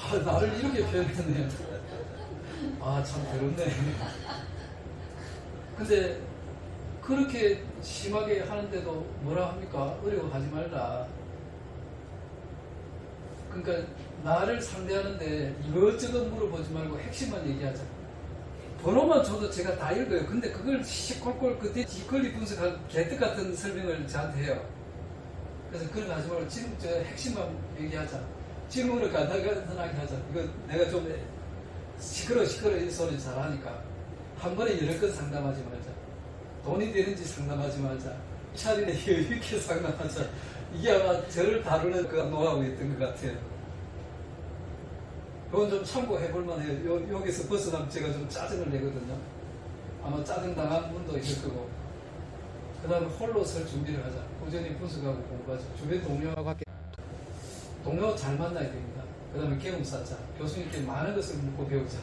아, 나를 이렇게 표현했네. 아, 참 더럽네. 근데 그렇게 심하게 하는데도 뭐라 합니까? 어려워하지 말라. 그러니까 나를 상대하는데 이것저것 물어보지 말고 핵심만 얘기하자. 번호만 줘도 제가 다 읽어요. 근데 그걸 시콜콜 그때 뒷걸리 분석한 개떡 같은 설명을 저한테 해요. 그래서 그런 거 하지 말고 지금 저 핵심만 얘기하자. 질문을 간단하게 하자. 이거 내가 좀 시끄러 시끄러 이 소리 잘하니까 한 번에 여러 건 상담하지 말자. 돈이 되는지 상담하지 말자. 차리네 이렇게 상담하자. 이게 아마 저를 다루는 그 노하우였던 것 같아요. 그건 좀 참고해 볼 만해요. 요, 여기서 벗어나면 제가 좀 짜증을 내거든요. 아마 짜증 당한 분도 있을 거고. 그 다음에 홀로 설 준비를 하자. 꾸준히 분석하고 공부하자. 주변 동료하고 함께. 동료 잘 만나야 됩니다. 그 다음에 쌓자. 교수님께 많은 것을 묻고 배우자.